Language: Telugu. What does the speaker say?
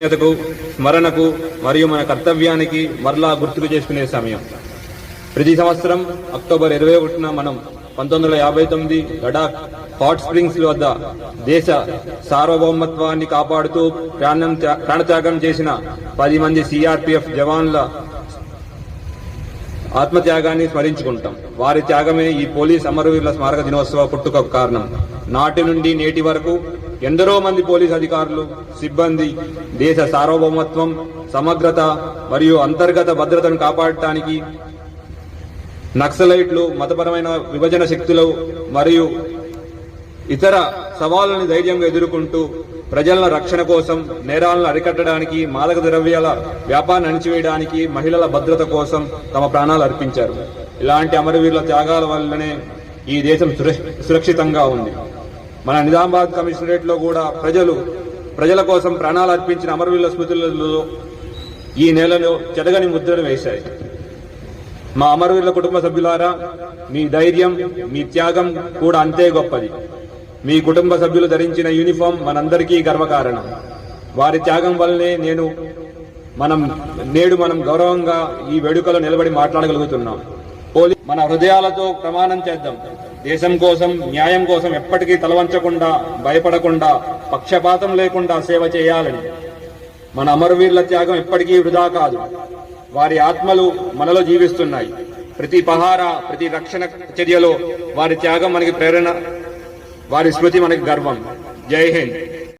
కృతజ్ఞతకు స్మరణకు మరియు మన కర్తవ్యానికి మరలా గుర్తుకు చేసుకునే సమయం. ప్రతి సంవత్సరం అక్టోబర్ ఇరవై ఒకటిన మనం పంతొమ్మిది వందల యాభై తొమ్మిది లడాక్ హాట్ స్ప్రింగ్స్ వద్ద దేశ సార్వభౌమత్వాన్ని కాపాడుతూ ప్రాణం ప్రాణత్యాగం చేసిన పది మంది సిఆర్పిఎఫ్ జవాన్ల ఆత్మత్యాగాన్ని స్మరించుకుంటాం. వారి త్యాగమే ఈ పోలీస్ అమరవీరుల స్మారక దినోత్సవ పుట్టుకకు కారణం. నాటి నుండి నేటి వరకు ఎందరో మంది పోలీస్ అధికారులు సిబ్బంది దేశ సార్వభౌమత్వం సమగ్రత మరియు అంతర్గత భద్రతను కాపాడటానికి నక్సలైట్లు మతపరమైన విభజన శక్తులు మరియు ఇతర సవాళ్ళని ధైర్యంగా ఎదుర్కొంటూ ప్రజల రక్షణ కోసం నేరాలను అరికట్టడానికి మాదక ద్రవ్యాల వ్యాపారాన్ని అణిచివేయడానికి మహిళల భద్రత కోసం తమ ప్రాణాలు అర్పించారు. ఇలాంటి అమరవీరుల త్యాగాల వల్లనే ఈ దేశం సురక్షితంగా ఉంది. మన నిజామాబాద్ కమిషనరేట్లో కూడా ప్రజలు ప్రజల కోసం ప్రాణాలు అర్పించిన అమరవీరుల స్మృతులలో ఈ నెలలో చెదగని ముద్రను వేశాయి. మా అమరవీరుల కుటుంబ సభ్యులారా మీ ధైర్యం మీ త్యాగం కూడా అంతే గొప్పది. మీ కుటుంబ సభ్యులు ధరించిన యూనిఫామ్ మనందరికీ గర్వకారణం. వారి త్యాగం వల్లనే నేను మనం నేడు మనం గౌరవంగా ఈ వేడుకలో నిలబడి మాట్లాడగలుగుతున్నాం. పోలీ మన హృదయాలతో ప్రమాణం చేద్దాం. దేశం కోసం న్యాయం కోసం ఎప్పటికీ తలవంచకుండా భయపడకుండా పక్షపాతం లేకుండా సేవ చేయాలని. మన అమరవీరుల త్యాగం ఎప్పటికీ వృధా కాదు. వారి ఆత్మలు మనలో జీవిస్తున్నాయి. ప్రతి పహార ప్రతి రక్షణ చర్యలో వారి త్యాగం మనకి ప్రేరణ వారి స్మృతి మనకి గర్వం. జై హింద్.